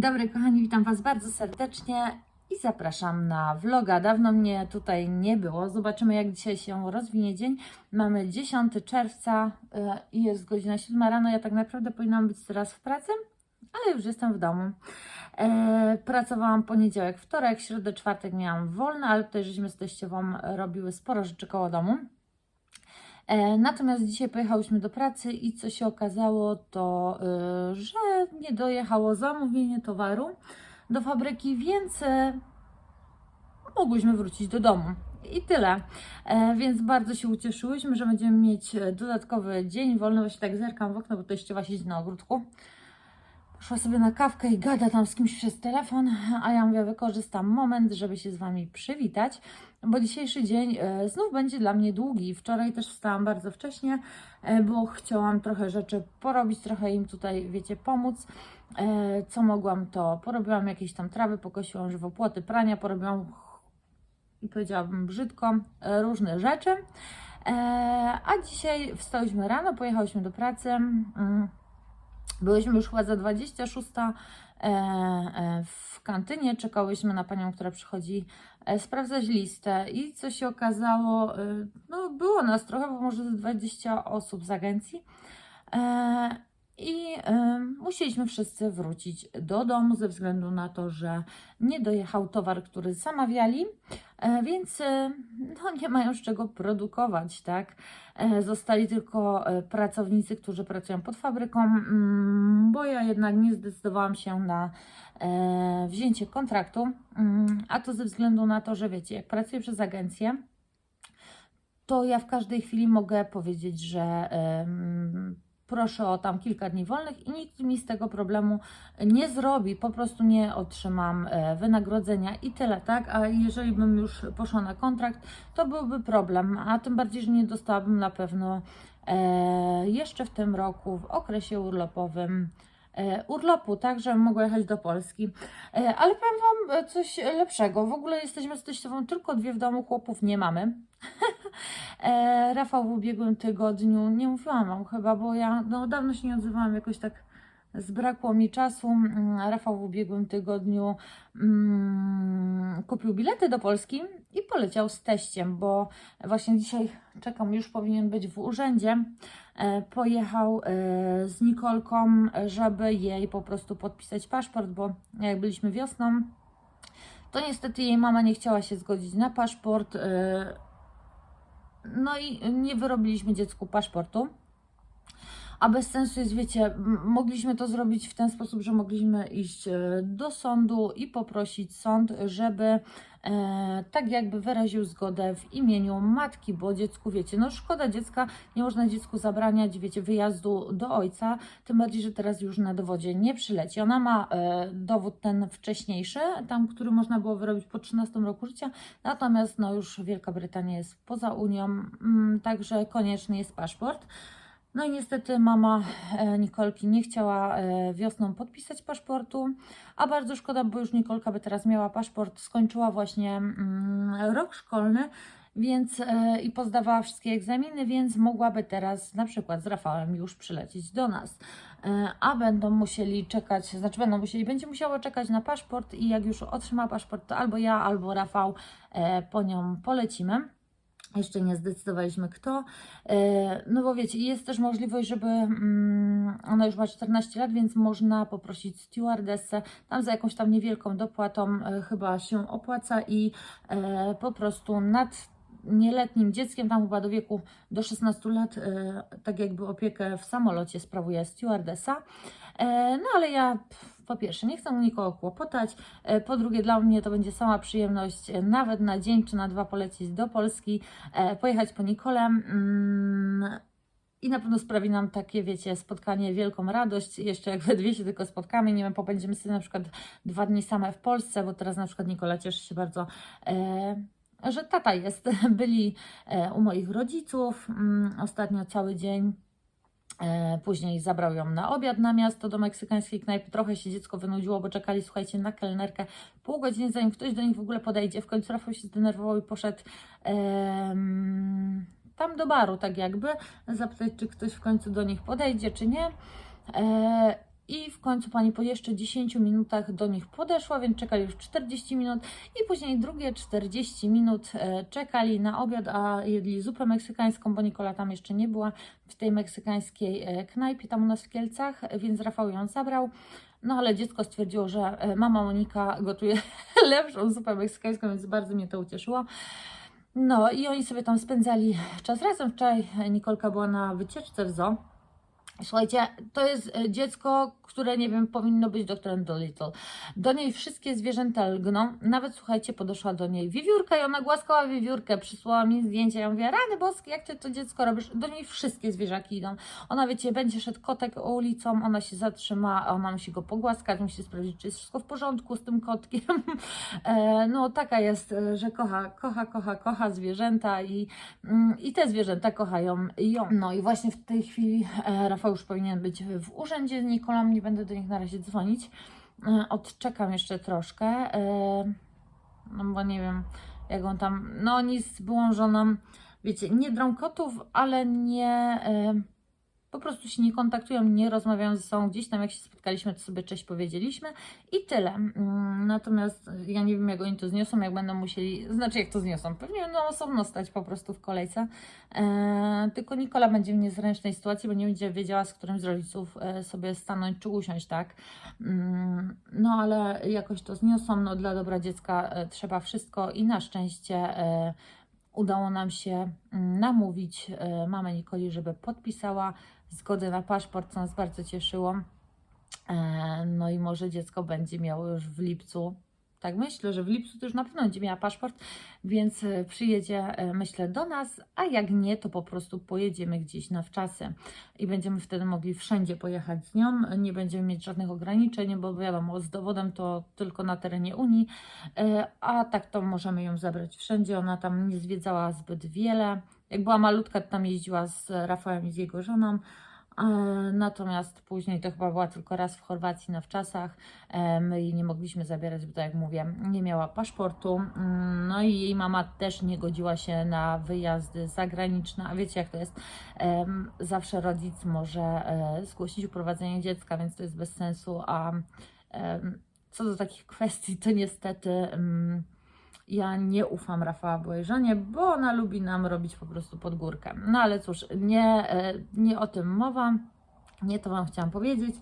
Dobry, kochani, witam Was bardzo serdecznie i zapraszam na vloga. Dawno mnie tutaj nie było. Zobaczymy, jak dzisiaj się rozwinie dzień. Mamy 10 czerwca e, i jest godzina 7 rano. Ja tak naprawdę powinnam być teraz w pracy, ale już jestem w domu. E, pracowałam poniedziałek, wtorek, środę, czwartek miałam wolne, ale tutaj żeśmy z teściową robiły sporo rzeczy koło domu. E, Natomiast dzisiaj pojechałyśmy do pracy i co się okazało, to y, że nie dojechało zamówienie towaru do fabryki, więc e, mogłyśmy wrócić do domu. I tyle. E, Więc bardzo się ucieszyłyśmy, że będziemy mieć e, dodatkowy dzień wolny. Właśnie tak zerkam w okno, bo teściowa siedzi na ogródku. Poszła sobie na kawkę i gada tam z kimś przez telefon, a ja mówię, wykorzystam moment, żeby się z Wami przywitać, bo dzisiejszy dzień e, znów będzie dla mnie długi. Wczoraj też wstałam bardzo wcześnie, e, bo chciałam trochę rzeczy porobić, trochę im tutaj, wiecie, pomóc. E, Co mogłam, to porobiłam jakieś tam trawy, pokosiłam żywopłoty, prania, porobiłam i powiedziałabym brzydko, różne rzeczy. A dzisiaj wstałyśmy rano, pojechałyśmy do pracy. Byłyśmy już chyba za 26 e, e, w kantynie, czekałyśmy na panią, która przychodzi e, sprawdzać listę. I co się okazało, no było nas trochę, bo może ze 20 osób z agencji. I musieliśmy wszyscy wrócić do domu ze względu na to, że nie dojechał towar, który zamawiali, więc e, no, nie mają z czego produkować, tak? E, Zostali tylko e, pracownicy, którzy pracują pod fabryką, mm, bo ja jednak nie zdecydowałam się na e, wzięcie kontraktu, mm, a to ze względu na to, że wiecie, jak pracuję przez agencję, to ja w każdej chwili mogę powiedzieć, że proszę o tam kilka dni wolnych i nikt mi z tego problemu nie zrobi, po prostu nie otrzymam e, wynagrodzenia i tyle, tak? A jeżeli bym już poszła na kontrakt, to byłby problem, a tym bardziej, że nie dostałabym na pewno e, jeszcze w tym roku w okresie urlopowym e, urlopu, tak, żebym mogła jechać do Polski. E, ale powiem Wam coś lepszego. W ogóle jesteśmy z teściową tylko dwie w domu, chłopów nie mamy. E, Rafał w ubiegłym tygodniu, nie mówiłam Wam chyba, bo ja no, dawno się nie odzywałam, jakoś tak zbrakło mi czasu. Mm, Rafał w ubiegłym tygodniu mm, kupił bilety do Polski i poleciał z teściem, bo właśnie dzisiaj czekam, już powinien być w urzędzie. E, Pojechał e, z Nikolką, żeby jej po prostu podpisać paszport, bo jak byliśmy wiosną, to niestety jej mama nie chciała się zgodzić na paszport. e, No i nie wyrobiliśmy dziecku paszportu. A bez sensu jest, wiecie, m- mogliśmy to zrobić w ten sposób, że mogliśmy iść e, do sądu i poprosić sąd, żeby e, tak jakby wyraził zgodę w imieniu matki, bo dziecku, wiecie, no szkoda dziecka, nie można dziecku zabraniać, wiecie, wyjazdu do ojca, tym bardziej, że teraz już na dowodzie nie przyleci. Ona ma e, dowód ten wcześniejszy, tam, który można było wyrobić po 13 roku życia, natomiast no już Wielka Brytania jest poza Unią, mm, także konieczny jest paszport. No i niestety mama e, Nikolki nie chciała e, wiosną podpisać paszportu, a bardzo szkoda, bo już Nikolka by teraz miała paszport, skończyła właśnie mm, rok szkolny, więc e, i pozdawała wszystkie egzaminy, więc mogłaby teraz na przykład z Rafałem już przylecieć do nas. A będą musieli czekać, znaczy będą musieli, będzie musiała czekać na paszport i jak już otrzyma paszport, to albo ja, albo Rafał po nią polecimy. Jeszcze nie zdecydowaliśmy kto. E, No bo wiecie, jest też możliwość, żeby mm, ona już ma 14 lat, więc można poprosić stewardessę tam za jakąś tam niewielką dopłatą e, chyba się opłaca i e, po prostu nad nieletnim dzieckiem, tam chyba do wieku do 16 lat, e, tak jakby opiekę w samolocie sprawuje stewardessa. E, No ale ja po pierwsze nie chcę nikogo kłopotać, e, po drugie dla mnie to będzie sama przyjemność e, nawet na dzień czy na dwa polecieć do Polski, e, pojechać po Nikolę. mm, I na pewno sprawi nam takie, wiecie, spotkanie wielką radość. Jeszcze jak we dwie się tylko spotkamy, nie wiem, popędzimy sobie na przykład dwa dni same w Polsce, bo teraz na przykład Nikola cieszy się bardzo, e, że tata jest. Byli e, u moich rodziców mm, ostatnio cały dzień. E, Później zabrał ją na obiad na miasto do meksykańskiej knajpy. Trochę się dziecko wynudziło, bo czekali, słuchajcie, na kelnerkę pół godziny, zanim ktoś do nich w ogóle podejdzie. W końcu Rafał się zdenerwował i poszedł tam do baru, tak jakby, zapytać, czy ktoś w końcu do nich podejdzie, czy nie. E, i w końcu pani po jeszcze 10 minutach do nich podeszła, więc czekali już 40 minut i później drugie 40 minut e, czekali na obiad, a jedli zupę meksykańską, bo Nikola tam jeszcze nie była w tej meksykańskiej e, knajpie tam u nas w Kielcach, więc Rafał ją zabrał. No ale dziecko stwierdziło, że e, mama Monika gotuje lepszą zupę meksykańską, więc bardzo mnie to ucieszyło. No i oni sobie tam spędzali czas razem. Wczoraj Nikolka była na wycieczce w zoo. Słuchajcie, to jest e, dziecko, które nie wiem, powinno być doktorem Dolittle. Do niej wszystkie zwierzęta lgną. Nawet słuchajcie, podeszła do niej wiewiórka i ona głaskała wiewiórkę, przysłała mi zdjęcie. Ja mówię, rany boskie, jak ty to dziecko robisz? Do niej wszystkie zwierzaki idą. Ona, wiecie, będzie szedł kotek ulicą, ona się zatrzyma, ona musi go pogłaskać, musi sprawdzić, czy jest wszystko w porządku z tym kotkiem. E, no, taka jest, e, że kocha, kocha, kocha, kocha zwierzęta i, mm, i te zwierzęta kochają ją. No i właśnie w tej chwili Rafał już powinien być w urzędzie z Nikolą, nie będę do nich na razie dzwonić. E, Odczekam jeszcze troszkę, e, no bo nie wiem, jak on tam, no oni z byłą żoną, wiecie, nie drą kotów, ale nie, e, po prostu się nie kontaktują, nie rozmawiają ze sobą. Gdzieś tam jak się spotkaliśmy, to sobie cześć powiedzieliśmy i tyle. Mm, Natomiast ja nie wiem, jak oni to zniosą, jak będą musieli, znaczy jak to zniosą, pewnie będą osobno stać po prostu w kolejce. E, tylko Nikola będzie w niezręcznej sytuacji, bo nie będzie wiedziała, z którym z rodziców e, sobie stanąć czy usiąść, tak? Mm, no ale jakoś to zniosą, no dla dobra dziecka e, trzeba wszystko i na szczęście e, udało nam się mm, namówić e, mamę Nikoli, żeby podpisała zgodę na paszport, co nas bardzo cieszyło. E, No i może dziecko będzie miało już w lipcu. Tak myślę, że w lipcu to już na pewno będzie miała paszport, więc e, przyjedzie, e, myślę, do nas, a jak nie, to po prostu pojedziemy gdzieś na wczasy i będziemy wtedy mogli wszędzie pojechać z nią. Nie będziemy mieć żadnych ograniczeń, bo wiadomo, z dowodem to tylko na terenie Unii, a tak to możemy ją zabrać wszędzie. Ona tam nie zwiedzała zbyt wiele. Jak była malutka, to tam jeździła z Rafałem i z jego żoną. E, Natomiast później to chyba była tylko raz w Chorwacji na wczasach. E, My jej nie mogliśmy zabierać, bo tak jak mówię, nie miała paszportu. Mm, No i jej mama też nie godziła się na wyjazdy zagraniczne. A wiecie, jak to jest? Zawsze rodzic może e, zgłosić uprowadzenie dziecka, więc to jest bez sensu. A co do takich kwestii, to niestety. Ja nie ufam Rafała żonie, bo ona lubi nam robić po prostu pod górkę. No ale cóż, nie, e, nie o tym mowa. Nie to Wam chciałam powiedzieć.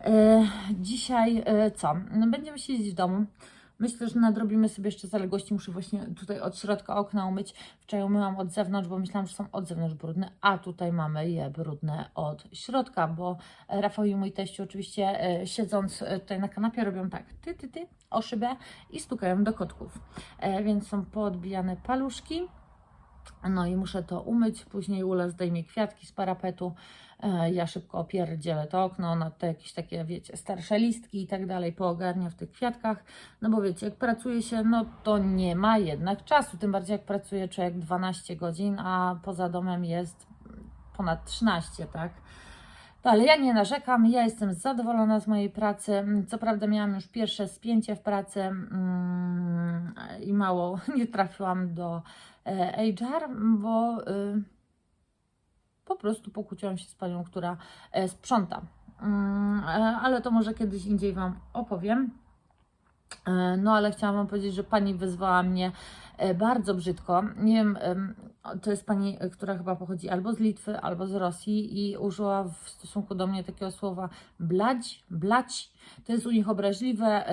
E, Dzisiaj e, co? Będziemy siedzieć w domu. Myślę, że nadrobimy sobie jeszcze zaległości. Muszę właśnie tutaj od środka okna umyć. Wczoraj umyłam od zewnątrz, bo myślałam, że są od zewnątrz brudne, a tutaj mamy je brudne od środka, bo Rafał i mój teściu oczywiście e, siedząc e, tutaj na kanapie robią tak, ty, ty, ty, o szybę i stukają do kotków. E, Więc są poodbijane paluszki. No i muszę to umyć, później Ula zdejmie kwiatki z parapetu, ja szybko opierdzielę to okno na te jakieś takie, wiecie, starsze listki i tak dalej, poogarnia w tych kwiatkach, no bo wiecie, jak pracuje się, no to nie ma jednak czasu, tym bardziej jak pracuje człowiek 12 godzin, a poza domem jest ponad 13, tak? Ale ja nie narzekam, ja jestem zadowolona z mojej pracy. Co prawda miałam już pierwsze spięcie w pracy mm, i mało nie trafiłam do e, HR, bo y, po prostu pokłóciłam się z panią, która e, sprząta. Mm, e, ale to może kiedyś indziej Wam opowiem. E, No, ale chciałam Wam powiedzieć, że pani wyzwała mnie bardzo brzydko. Nie wiem, em, to jest pani, która chyba pochodzi albo z Litwy, albo z Rosji i użyła w stosunku do mnie takiego słowa bladź, blać. To jest u nich obraźliwe.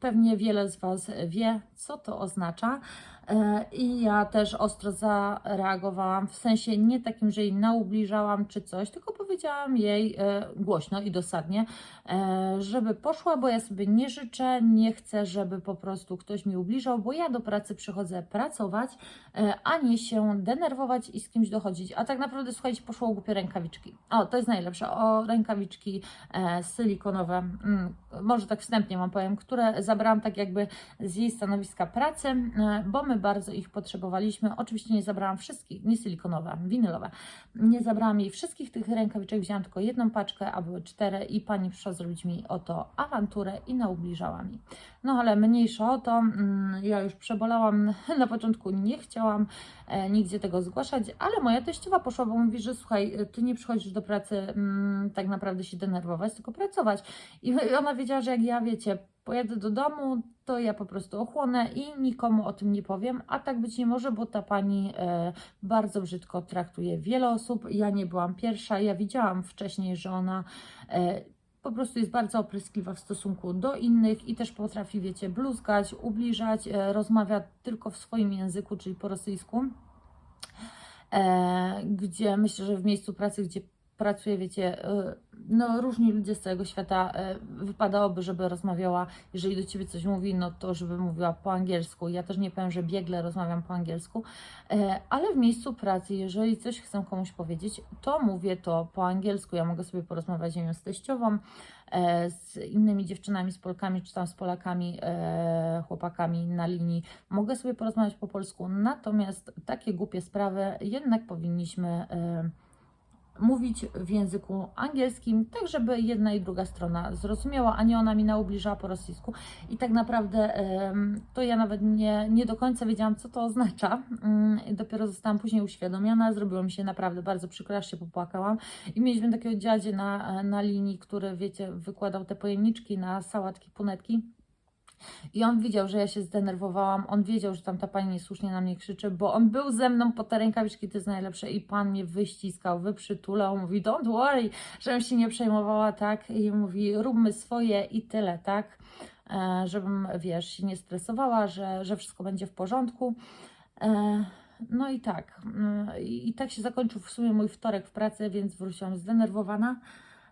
Pewnie wiele z Was wie, co to oznacza. E, I ja też ostro zareagowałam, w sensie nie takim, że jej naubliżałam czy coś, tylko powiedziałam jej e, głośno i dosadnie, e, żeby poszła, bo ja sobie nie życzę, nie chcę, żeby po prostu ktoś mi ubliżał, bo ja do pracy przychodzę pracować, a nie się denerwować i z kimś dochodzić. A tak naprawdę, słuchajcie, poszło głupie rękawiczki. O, to jest najlepsze, o rękawiczki silikonowe, mm, może tak wstępnie Wam powiem, które zabrałam tak jakby z jej stanowiska pracy, bo my bardzo ich potrzebowaliśmy. Oczywiście nie zabrałam wszystkich, nie silikonowe, winylowe. Nie zabrałam jej wszystkich tych rękawiczek, wzięłam tylko jedną paczkę, a były cztery i pani przyszła zrobić mi o to awanturę i naubliżała mi. No ale mniejsza o to, mm, ja już przebolałam, na początku nie chciałam e, nigdzie tego zgłaszać, ale moja teściowa poszła, bo mówi, że słuchaj, ty nie przychodzisz do pracy mm, tak naprawdę się denerwować, tylko pracować. I ona wiedziała, że jak ja, wiecie, pojadę do domu, to ja po prostu ochłonę i nikomu o tym nie powiem, a tak być nie może, bo ta pani e, bardzo brzydko traktuje wiele osób. Ja nie byłam pierwsza, ja widziałam wcześniej, że ona e, po prostu jest bardzo opryskliwa w stosunku do innych i też potrafi, wiecie, bluzgać, ubliżać, e, rozmawia tylko w swoim języku, czyli po rosyjsku, e, gdzie myślę, że w miejscu pracy, gdzie pracuje, wiecie, e, no różni ludzie z całego świata, e, wypadałoby, żeby rozmawiała, jeżeli do Ciebie coś mówi, no to żeby mówiła po angielsku. Ja też nie powiem, że biegle rozmawiam po angielsku, e, ale w miejscu pracy, jeżeli coś chcę komuś powiedzieć, to mówię to po angielsku. Ja mogę sobie porozmawiać nie wiem, z teściową, z innymi dziewczynami, z Polkami, czy tam z Polakami, chłopakami na linii. Mogę sobie porozmawiać po polsku, natomiast takie głupie sprawy jednak powinniśmy mówić w języku angielskim, tak żeby jedna i druga strona zrozumiała, a nie ona mi naubliżała po rosyjsku. I tak naprawdę to ja nawet nie, nie do końca wiedziałam, co to oznacza. Mm, Dopiero zostałam później uświadomiona, zrobiło mi się naprawdę bardzo przykro, aż się popłakałam. I mieliśmy takiego dziadzie na, na linii, który, wiecie, wykładał te pojemniczki na sałatki, punetki. I on widział, że ja się zdenerwowałam. On wiedział, że tam ta pani niesłusznie na mnie krzyczy, bo on był ze mną po te rękawiczki, to jest najlepsze. I pan mnie wyściskał, wyprzytulał. Mówi, don't worry, żebym się nie przejmowała, tak? I mówi, róbmy swoje i tyle, tak? E, żebym, wiesz, się nie stresowała, że, że wszystko będzie w porządku. E, no i tak. I, I tak się zakończył w sumie mój wtorek w pracy, więc wróciłam zdenerwowana.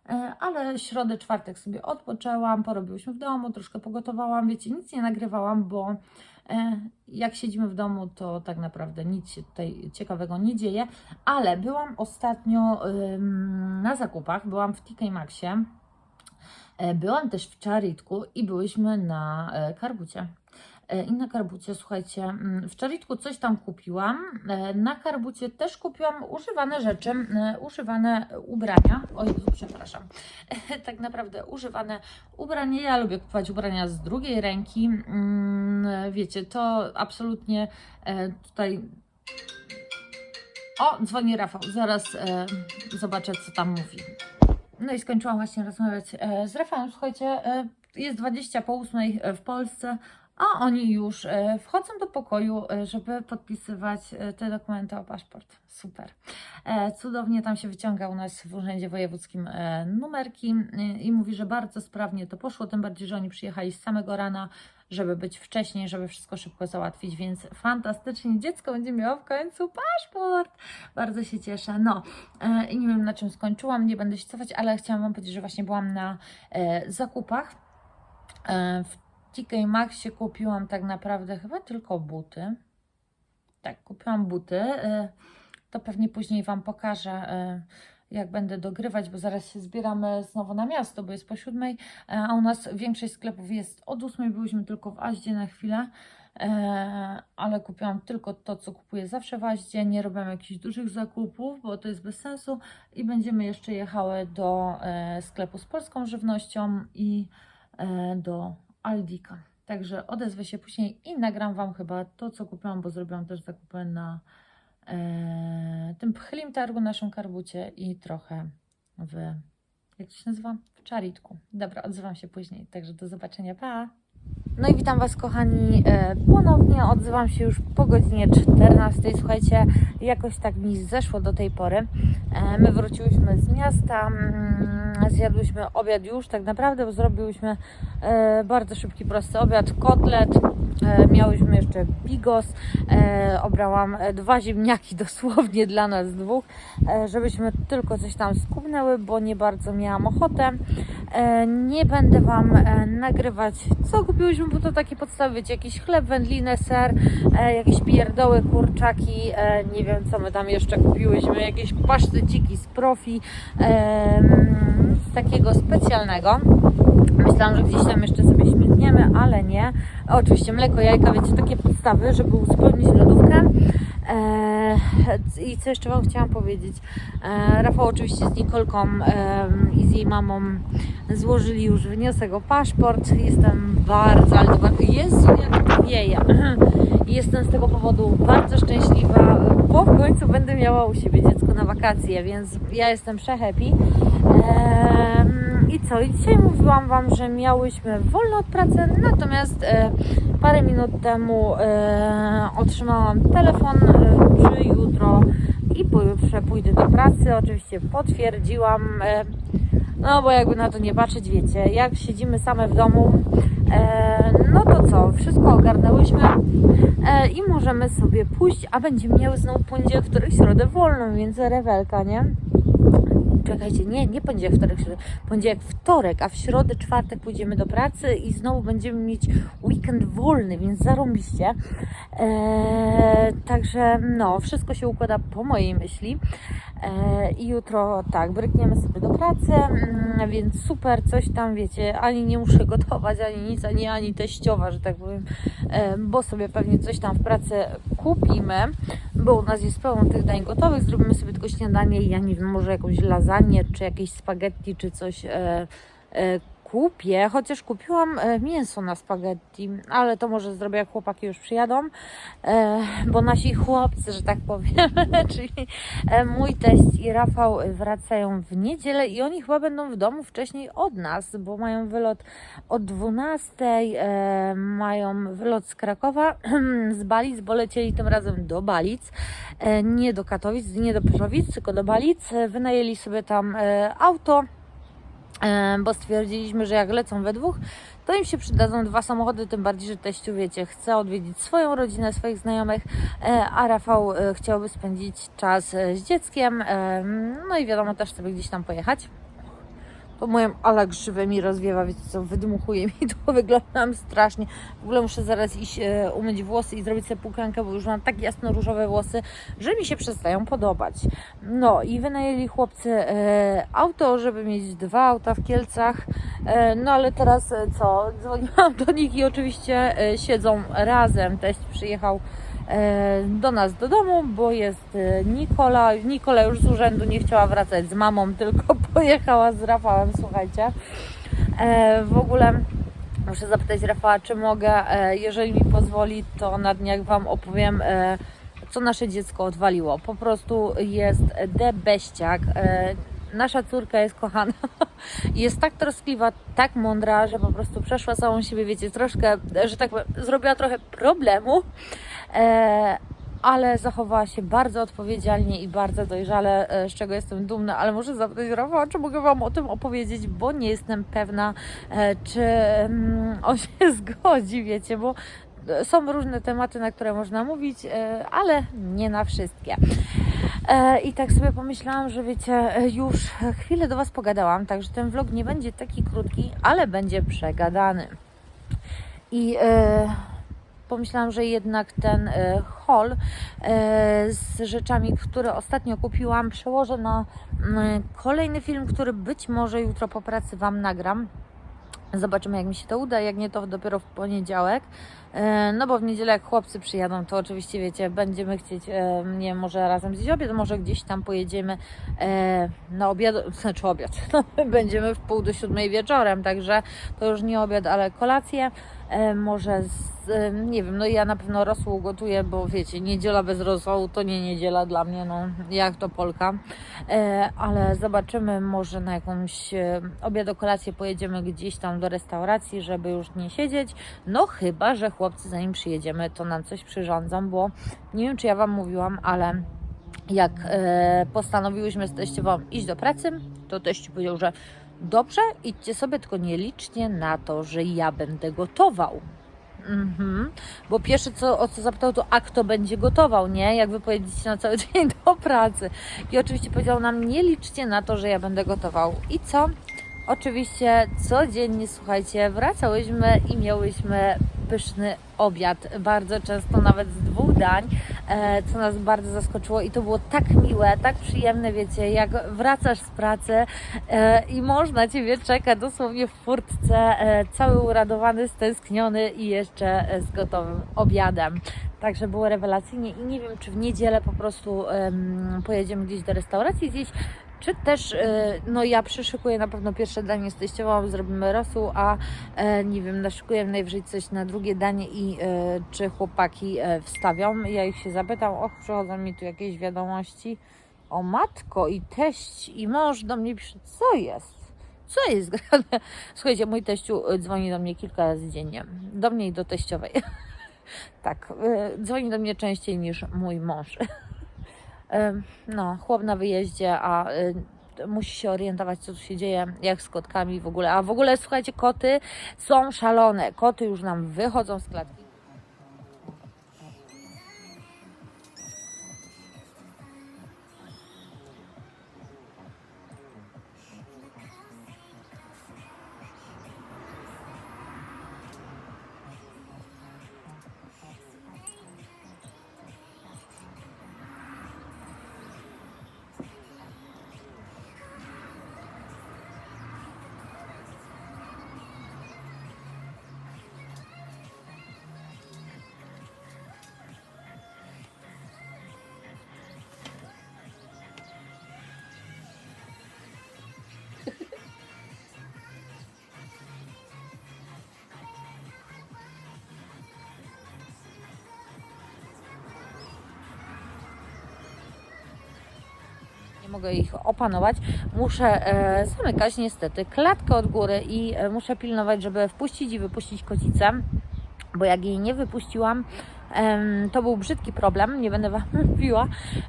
E, ale środę, czwartek sobie odpoczęłam, porobiłyśmy w domu, troszkę pogotowałam, wiecie, nic nie nagrywałam, bo e, jak siedzimy w domu, to tak naprawdę nic się tutaj ciekawego nie dzieje, ale byłam ostatnio na zakupach, byłam w TK Maxie, e, byłam też w Czaritku i byłyśmy na Karbucie. E, I na karbucie, słuchajcie, mm, w Czaritku coś tam kupiłam. e, Na karbucie też kupiłam używane rzeczy, e, używane ubrania. O Jezu, przepraszam. Tak naprawdę używane ubrania. Ja lubię kupować ubrania z drugiej ręki. Mm, Wiecie, to absolutnie tutaj. O, dzwoni Rafał. Zaraz e, zobaczę, co tam mówi. No i skończyłam właśnie rozmawiać e, z Rafałem. Słuchajcie, e, jest 20 po 8 w Polsce, a oni już e, wchodzą do pokoju, e, żeby podpisywać e, te dokumenty o paszport. Super. Cudownie tam się wyciąga u nas w Urzędzie Wojewódzkim numerki i mówi, że bardzo sprawnie to poszło, tym bardziej, że oni przyjechali z samego rana, żeby być wcześniej, żeby wszystko szybko załatwić, więc fantastycznie. Dziecko będzie miało w końcu paszport. Bardzo się cieszę. No i nie wiem na czym skończyłam, nie będę się cofać, ale chciałam Wam powiedzieć, że właśnie byłam na zakupach. W TK Maxie kupiłam tak naprawdę chyba tylko buty. Tak, kupiłam buty. E, To pewnie później Wam pokażę, e, jak będę dogrywać, bo zaraz się zbieramy znowu na miasto, bo jest po siódmej, e, a u nas większość sklepów jest od ósmej. Byliśmy tylko w Aździe na chwilę, ale kupiłam tylko to, co kupuję zawsze w Aździe. Nie robię jakichś dużych zakupów, bo to jest bez sensu. I będziemy jeszcze jechały do sklepu z polską żywnością i do Aldika. Także odezwę się później i nagram Wam chyba to, co kupiłam, bo zrobiłam też zakupy na e, tym pchlim targu, naszym karbucie i trochę w, jak to się nazywa? W czaritku. Dobra, odzywam się później. Także do zobaczenia, pa! No i witam Was, kochani, e, ponownie. Odzywam się już po godzinie 14. Słuchajcie, jakoś tak mi zeszło do tej pory. E, My wróciłyśmy z miasta, mm, zjadłyśmy obiad już tak naprawdę, bo zrobiłyśmy e, bardzo szybki, prosty obiad, kotlet. Miałyśmy jeszcze bigos. Obrałam dwa ziemniaki dosłownie dla nas dwóch, żebyśmy tylko coś tam skubnęły, bo nie bardzo miałam ochotę. E, Nie będę Wam e, nagrywać, co kupiłyśmy, bo to takie podstawy, jakiś chleb, wędlinę, ser, e, jakieś pierdoły, kurczaki, nie wiem, co my tam jeszcze kupiłyśmy, jakieś paszteciki z profi, takiego specjalnego. Myślałam, że gdzieś tam jeszcze sobie śmigniemy, ale nie. Oczywiście mleko, jajka, wiecie, takie podstawy, żeby uzupełnić lodówkę. I co jeszcze Wam chciałam powiedzieć? Eee, Rafał oczywiście z Nikolką i z jej mamą złożyli już wniosek o paszport. Jestem bardzo, ale to bardzo... Jezu, jak to wieje. Jestem z tego powodu bardzo szczęśliwa, bo w końcu będę miała u siebie dziecko na wakacje, więc ja jestem przehappy. I co? I dzisiaj mówiłam Wam, że miałyśmy wolno od pracy, natomiast e, parę minut temu e, otrzymałam telefon, e, czy jutro i pojutrze pójdę do pracy. Oczywiście potwierdziłam. E, no bo jakby na to nie patrzeć, wiecie, jak siedzimy same w domu, e, no to co, wszystko ogarnęłyśmy e, i możemy sobie pójść, a będziemy miały znowu poniedziałek, wtorek, środę wolną, więc rewelka, nie? Czekajcie, nie, nie poniedziałek, wtorek, środę, poniedziałek, wtorek, a w środę, czwartek pójdziemy do pracy i znowu będziemy mieć weekend wolny, więc zarąbiście. E, także no, wszystko się układa po mojej myśli. E, I jutro tak, brykniemy sobie do pracy, mm, więc super, coś tam wiecie, ani nie muszę gotować, ani nic, ani, ani teściowa, że tak powiem, e, bo sobie pewnie coś tam w pracy kupimy, bo u nas jest pełno tych dań gotowych, zrobimy sobie tylko śniadanie i ja nie wiem, może jakąś lasagne, czy jakieś spaghetti, czy coś e, e, kupię, chociaż kupiłam e, mięso na spaghetti, ale to może zrobię jak chłopaki już przyjadą, e, bo nasi chłopcy, że tak powiem, czyli e, mój teść i Rafał wracają w niedzielę i oni chyba będą w domu wcześniej od nas, bo mają wylot od 12, e, mają wylot z Krakowa, z Balic, bo lecieli tym razem do Balic, nie do Katowic, nie do Pyszowic, tylko do Balic. Wynajęli sobie tam auto, bo stwierdziliśmy, że jak lecą we dwóch, to im się przydadzą dwa samochody, tym bardziej, że teściu, wiecie, chce odwiedzić swoją rodzinę, swoich znajomych, e, a Rafał e, chciałby spędzić czas e, z dzieckiem, no i wiadomo, też sobie gdzieś tam pojechać. To moją ala grzywę mi rozwiewa, wiecie co, wydmuchuje mi to, wyglądam strasznie. W ogóle muszę zaraz iść e, umyć włosy i zrobić sobie płukankę, bo już mam tak jasno różowe włosy, że mi się przestają podobać. No i wynajęli chłopcy e, auto, żeby mieć dwa auta w Kielcach. E, no ale teraz e, co? Dzwoniłam do nich i oczywiście e, siedzą razem. Teść przyjechał do nas do domu, bo jest e, Nikola. Nikola już z urzędu nie chciała wracać z mamą, tylko pojechała z Rafałem, słuchajcie. E, w ogóle muszę zapytać Rafała, czy mogę, e, jeżeli mi pozwoli, to na dniach Wam opowiem, e, co nasze dziecko odwaliło. Po prostu jest debeściak. Nasza córka jest kochana. Jest tak troskliwa, tak mądra, że po prostu przeszła całą siebie, wiecie, troszkę, że tak powiem, zrobiła trochę problemu, e, ale zachowała się bardzo odpowiedzialnie i bardzo dojrzale, e, z czego jestem dumna, ale muszę zapytać Rafała, czy mogę Wam o tym opowiedzieć, bo nie jestem pewna, e, czy mm, on się zgodzi, wiecie, bo e, są różne tematy, na które można mówić, e, ale nie na wszystkie. E, I tak sobie pomyślałam, że wiecie, e, już chwilę do Was pogadałam, także ten vlog nie będzie taki krótki, ale będzie przegadany. I e, pomyślałam, że jednak ten haul z rzeczami, które ostatnio kupiłam, przełożę na mm, kolejny film, który być może jutro po pracy Wam nagram. Zobaczymy, jak mi się to uda. Jak nie, to dopiero w poniedziałek. E, No bo w niedzielę, jak chłopcy przyjadą, to oczywiście wiecie, będziemy chcieć, e, nie może razem zjeść obiad, może gdzieś tam pojedziemy e, na obiad, znaczy obiad. My będziemy w pół do siódmej wieczorem, także to już nie obiad, ale kolację. E, Może z, e, nie wiem, no ja na pewno rosół gotuję, bo wiecie, niedziela bez rosołu to nie niedziela dla mnie, no jak to Polka. E, ale zobaczymy, może na jakąś obiad, kolację pojedziemy gdzieś tam do restauracji, żeby już nie siedzieć. No chyba, że chłopcy zanim przyjedziemy, to nam coś przyrządzą, bo nie wiem, czy ja Wam mówiłam, ale jak postanowiłyśmy z teściową iść do pracy, to teściu powiedział, że dobrze, idźcie sobie, tylko nie licznie na to, że ja będę gotował. Mhm. Bo pierwsze co, o co zapytał, to a kto będzie gotował, nie? Jak wy pojedziecie na cały dzień do pracy. I oczywiście powiedział nam, nie liczcie na to, że ja będę gotował. I co? Oczywiście codziennie, słuchajcie, wracałyśmy i miałyśmy pyszny obiad, bardzo często nawet z dwóch dań, e, co nas bardzo zaskoczyło i to było tak miłe, tak przyjemne, wiecie, jak wracasz z pracy e, i można Ciebie czeka dosłownie w furtce, e, cały uradowany, stęskniony i jeszcze z gotowym obiadem. Także było rewelacyjnie i nie wiem, czy w niedzielę po prostu em, pojedziemy gdzieś do restauracji zjeść, czy też, e, no ja przyszykuję na pewno pierwsze danie z teściową, zrobimy rosół, a e, nie wiem, naszykujemy najwyżej coś na drugie danie i e, czy chłopaki e, wstawią. Ja ich się zapytam, och, przychodzą mi tu jakieś wiadomości. O matko i teść i mąż do mnie pisze, co jest? Co jest? Słuchajcie, mój teściu dzwoni do mnie kilka razy dziennie. Do mnie i do teściowej. tak, dzwoni do mnie częściej niż mój mąż. No, chłop na wyjeździe, a y, musi się orientować, co tu się dzieje, jak z kotkami w ogóle. A w ogóle, słuchajcie, koty są szalone. Koty już nam wychodzą z klatki. Nie mogę ich opanować. Muszę e, zamykać niestety klatkę od góry i e, muszę pilnować, żeby wpuścić i wypuścić kocicę, bo jak jej nie wypuściłam, to był brzydki problem, nie będę Wam mówiła,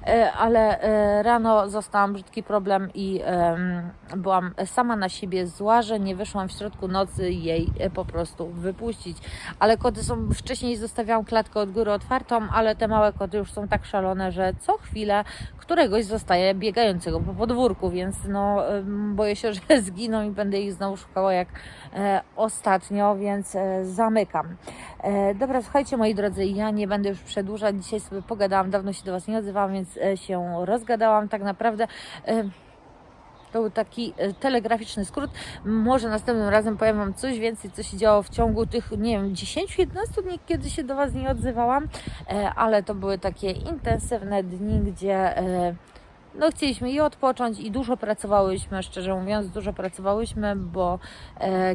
e, ale rano zostałam brzydki problem i byłam sama na siebie zła, że nie wyszłam w środku nocy jej e, po prostu wypuścić. Ale koty są, wcześniej zostawiałam klatkę od góry otwartą, ale te małe koty już są tak szalone, że co chwilę któregoś zostaje biegającego po podwórku, więc no boję się, że zginą i będę ich znowu szukała jak e, ostatnio, więc e, zamykam. Dobra, słuchajcie moi drodzy, ja nie będę już przedłużać, dzisiaj sobie pogadałam, dawno się do Was nie odzywałam, więc się rozgadałam tak naprawdę. To był taki e, telegraficzny skrót. Może następnym razem powiem Wam coś więcej, co się działo w ciągu tych, nie wiem, 10-11 dni, kiedy się do Was nie odzywałam, e, ale to były takie intensywne dni, gdzie e, no, chcieliśmy i odpocząć, i dużo pracowałyśmy, szczerze mówiąc, dużo pracowałyśmy, bo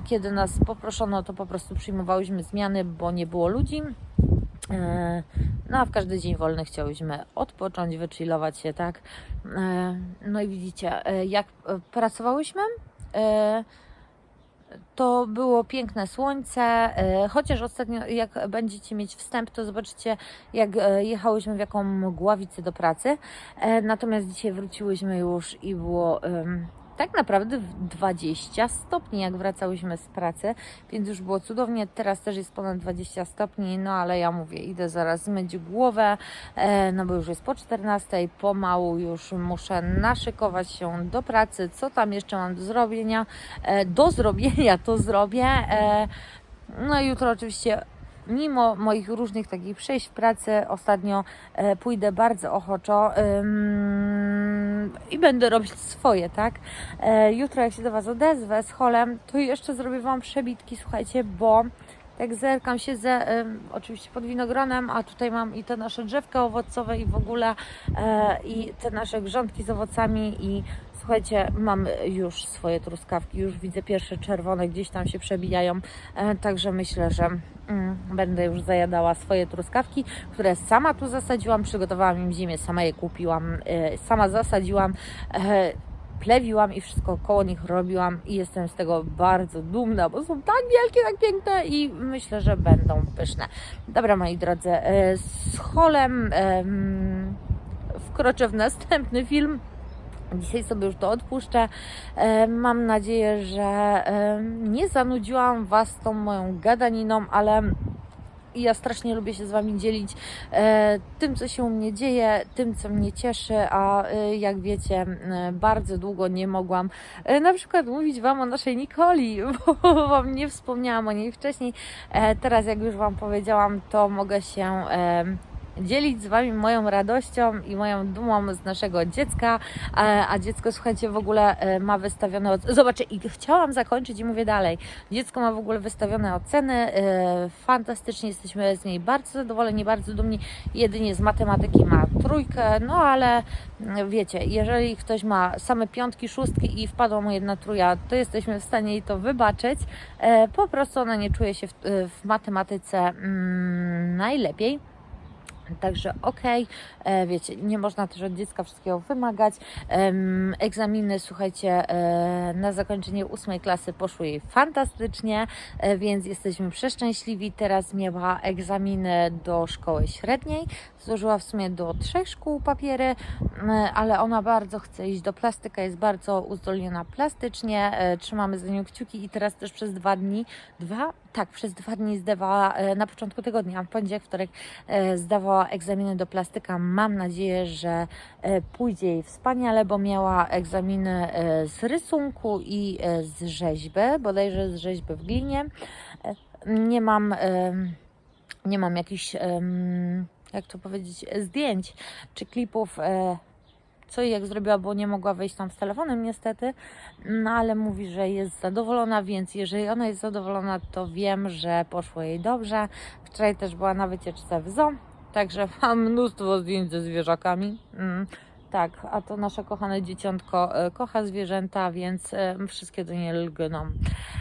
kiedy nas poproszono, to po prostu przyjmowałyśmy zmiany, bo nie było ludzi. E, No a w każdy dzień wolny chciałyśmy odpocząć, wychillować się, tak? E, No i widzicie, e, jak pracowałyśmy, to było piękne słońce, chociaż ostatnio jak będziecie mieć wstęp, to zobaczycie jak jechałyśmy w jaką mgławicę do pracy. Natomiast dzisiaj wróciłyśmy już i było tak naprawdę w 20 stopni, jak wracałyśmy z pracy, więc już było cudownie. Teraz też jest ponad 20 stopni, no ale ja mówię, idę zaraz zmyć głowę, e, no bo już jest po 14, pomału już muszę naszykować się do pracy. Co tam jeszcze mam do zrobienia? E, Do zrobienia to zrobię. E, No i jutro oczywiście mimo moich różnych takich przejść w pracy, ostatnio e, pójdę bardzo ochoczo i będę robić swoje, tak? E, jutro, jak się do Was odezwę z holem, to jeszcze zrobię Wam przebitki, słuchajcie, bo tak zerkam, siedzę ym, oczywiście pod winogronem, a tutaj mam i te nasze drzewka owocowe i w ogóle e, i te nasze grządki z owocami i Słuchajcie, mam już swoje truskawki, już widzę pierwsze czerwone gdzieś tam się przebijają, e, także myślę, że mm, będę już zajadała swoje truskawki, które sama tu zasadziłam, przygotowałam im ziemię, sama je kupiłam, e, sama zasadziłam. E, plewiłam i wszystko koło nich robiłam i jestem z tego bardzo dumna, bo są tak wielkie, tak piękne i myślę, że będą pyszne. Dobra, moi drodzy, e, z holem em, wkroczę w następny film. Dzisiaj sobie już to odpuszczę. E, Mam nadzieję, że nie zanudziłam Was tą moją gadaniną, ale i ja strasznie lubię się z Wami dzielić e, tym, co się u mnie dzieje, tym, co mnie cieszy, a e, jak wiecie, e, bardzo długo nie mogłam e, na przykład mówić Wam o naszej Nikoli, bo Wam nie wspomniałam o niej wcześniej. E, teraz, jak już Wam powiedziałam, to mogę się e, dzielić z Wami moją radością i moją dumą z naszego dziecka, a, a dziecko, słuchajcie, w ogóle e, ma wystawione, zobaczcie, i chciałam zakończyć i mówię dalej, dziecko ma w ogóle wystawione oceny, e, fantastycznie, jesteśmy z niej bardzo zadowoleni, bardzo dumni, jedynie z matematyki ma trójkę, no ale mm, wiecie, jeżeli ktoś ma same piątki, szóstki i wpadła mu jedna truja, to jesteśmy w stanie jej to wybaczyć, e, po prostu ona nie czuje się w, w matematyce mm, najlepiej. Także okej, e, wiecie, nie można też od dziecka wszystkiego wymagać. Egzaminy, słuchajcie, e, na zakończenie ósmej klasy poszły jej fantastycznie, e, więc jesteśmy przeszczęśliwi. Teraz miała egzaminy do szkoły średniej. Złożyła w sumie do trzech szkół papiery, ale ona bardzo chce iść do plastyka, jest bardzo uzdolniona plastycznie. Trzymamy za nią kciuki i teraz też przez dwa dni, dwa? Tak, przez dwa dni zdawała na początku tygodnia, w poniedziałek, wtorek zdawała egzaminy do plastyka. Mam nadzieję, że e, pójdzie jej wspaniale, bo miała egzaminy e, z rysunku i e, z rzeźby, bodajże z rzeźby w glinie. Nie mam, nie mam jakichś, jak to powiedzieć, zdjęć czy klipów. Co i jak zrobiła, bo nie mogła wejść tam z telefonem niestety, no ale mówi, że jest zadowolona, więc jeżeli ona jest zadowolona, to wiem, że poszło jej dobrze. Wczoraj też była na wycieczce w zoo, także mam mnóstwo zdjęć ze zwierzakami. Mm, tak, a to nasze kochane dzieciątko e, kocha zwierzęta, więc e, wszystkie do niej lgną.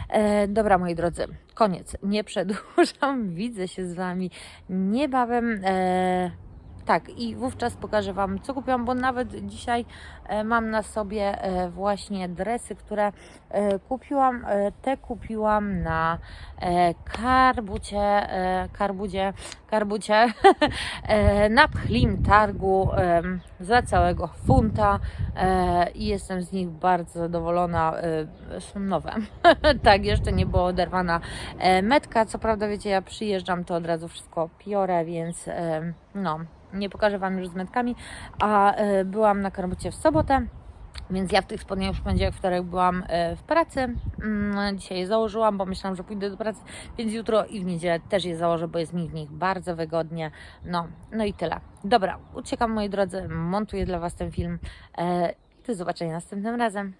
E, dobra, moi drodzy, koniec. Nie przedłużam, widzę się z Wami niebawem. E, tak, i wówczas pokażę Wam, co kupiłam, bo nawet dzisiaj e, mam na sobie e, właśnie dresy, które e, kupiłam. Te kupiłam na karbucie, karbucie, e, na pchlim targu za całego funta i jestem z nich bardzo zadowolona. Są nowe. tak, jeszcze nie była oderwana metka. Co prawda, wiecie, ja przyjeżdżam, to od razu wszystko piorę, więc no, nie pokażę Wam już z metkami, a e, byłam na karbucie w sobotę. Więc ja w tych spodniach w poniedziałek, wtorek byłam e, w pracy. Mm, Dzisiaj je założyłam, bo myślałam, że pójdę do pracy, więc jutro i w niedzielę też je założę, bo jest mi w nich bardzo wygodnie. No, no i tyle. Dobra, uciekam moi drodzy, montuję dla Was ten film. E, Do zobaczenia następnym razem.